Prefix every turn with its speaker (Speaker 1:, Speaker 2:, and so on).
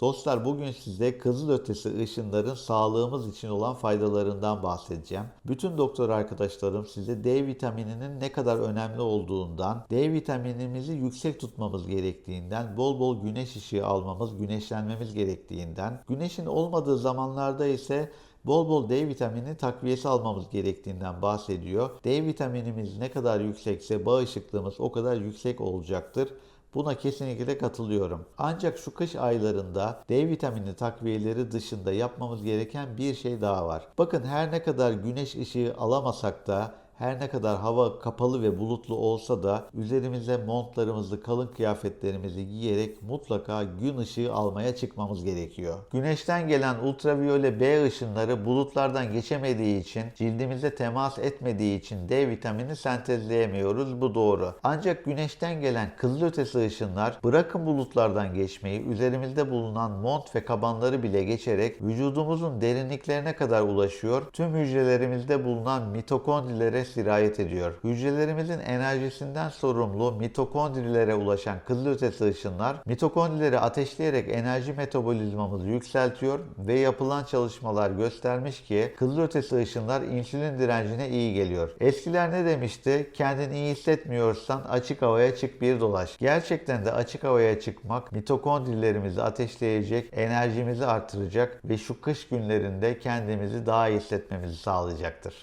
Speaker 1: Dostlar bugün size kızılötesi ışınların sağlığımız için olan faydalarından bahsedeceğim. Bütün doktor arkadaşlarım size D vitamininin ne kadar önemli olduğundan, D vitaminimizi yüksek tutmamız gerektiğinden, bol bol güneş ışığı almamız, güneşlenmemiz gerektiğinden, güneşin olmadığı zamanlarda ise bol bol D vitamini takviyesi almamız gerektiğinden bahsediyor. D vitaminimiz ne kadar yüksekse bağışıklığımız o kadar yüksek olacaktır. Buna kesinlikle katılıyorum. Ancak şu kış aylarında D vitamini takviyeleri dışında yapmamız gereken bir şey daha var. Bakın her ne kadar güneş ışığı alamasak da her ne kadar hava kapalı ve bulutlu olsa da üzerimize montlarımızı, kalın kıyafetlerimizi giyerek mutlaka gün ışığı almaya çıkmamız gerekiyor. Güneşten gelen ultraviyole B ışınları bulutlardan geçemediği için, cildimize temas etmediği için D vitamini sentezleyemiyoruz. Bu doğru. Ancak güneşten gelen kızılötesi ışınlar bırakın bulutlardan geçmeyi, üzerimizde bulunan mont ve kabanları bile geçerek vücudumuzun derinliklerine kadar ulaşıyor. Tüm hücrelerimizde bulunan mitokondrilere sirayet ediyor. Hücrelerimizin enerjisinden sorumlu mitokondrilere ulaşan kızılötesi ışınlar mitokondrileri ateşleyerek enerji metabolizmamızı yükseltiyor ve yapılan çalışmalar göstermiş ki kızılötesi ışınlar insülin direncine iyi geliyor. Eskiler ne demişti? Kendini iyi hissetmiyorsan açık havaya çık bir dolaş. Gerçekten de açık havaya çıkmak mitokondrilerimizi ateşleyecek, enerjimizi artıracak ve şu kış günlerinde kendimizi daha iyi hissetmemizi sağlayacaktır.